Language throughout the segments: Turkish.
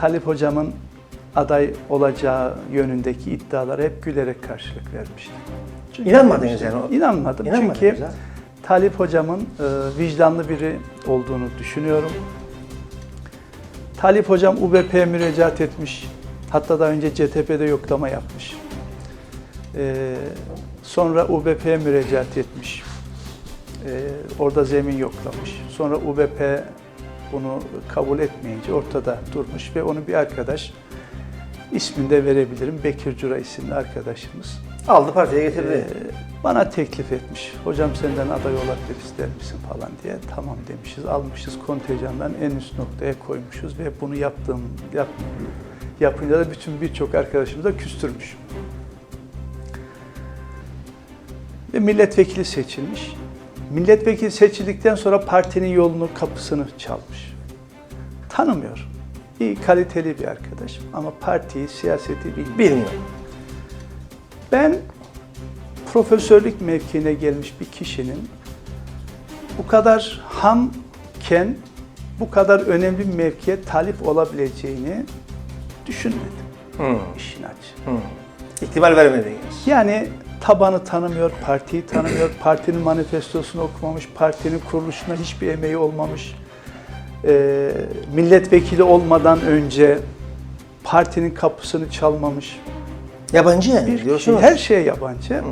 Talip hocamın aday olacağı yönündeki iddialara hep gülerek karşılık vermiştim. Çünkü İnanmadınız yani o- İnanmadım. İnanmadınız Çünkü? Talip hocamın e, vicdanlı biri olduğunu düşünüyorum. Talip hocam UBP'ye müracaat etmiş. Hatta daha önce CTP'de yoklama yapmış. E, sonra UBP'ye müracaat etmiş. E, orada zemin yoklamış. Sonra UBP bunu kabul etmeyince ortada durmuş ve onu bir arkadaş ismini de verebilirim. Bekir Cura isimli arkadaşımız. Aldı partiye getirdi. Ee, bana teklif etmiş. Hocam senden aday olabilir ister misin falan diye. Tamam demişiz. Almışız kontenjandan en üst noktaya koymuşuz ve bunu yaptığım yap, yapınca da bütün birçok arkadaşımız da küstürmüş. Ve milletvekili seçilmiş. Milletvekili seçildikten sonra partinin yolunu, kapısını çalmış. Tanımıyor. İyi, kaliteli bir arkadaş ama partiyi, siyaseti bilmiyor. Bilmiyor. Ben profesörlük mevkiine gelmiş bir kişinin bu kadar hamken bu kadar önemli bir mevkiye talip olabileceğini düşünmedim Hı. işin açığı. Hı. İhtimal vermediniz. Yani tabanı tanımıyor, partiyi tanımıyor, partinin manifestosunu okumamış, partinin kuruluşuna hiçbir emeği olmamış. Ee, milletvekili olmadan önce partinin kapısını çalmamış. Yabancı yani Bir diyorsunuz. her şeye yabancı.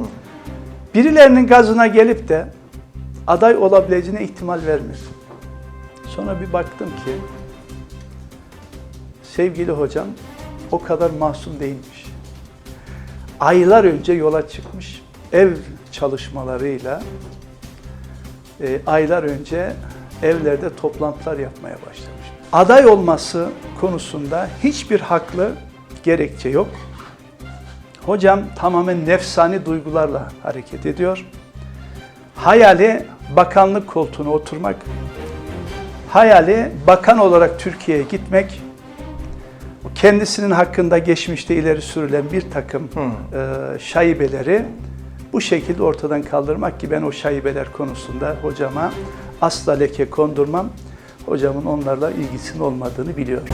Birilerinin gazına gelip de aday olabileceğine ihtimal vermez. Sonra bir baktım ki sevgili hocam o kadar masum değilmiş. Aylar önce yola çıkmış. Ev çalışmalarıyla e, aylar önce evlerde toplantılar yapmaya başlamış. Aday olması konusunda hiçbir haklı gerekçe yok. Hocam tamamen nefsani duygularla hareket ediyor. Hayali bakanlık koltuğuna oturmak, hayali bakan olarak Türkiye'ye gitmek, kendisinin hakkında geçmişte ileri sürülen bir takım e, şaibeleri bu şekilde ortadan kaldırmak ki ben o şaibeler konusunda hocama asla leke kondurmam. Hocamın onlarla ilgisinin olmadığını biliyorum.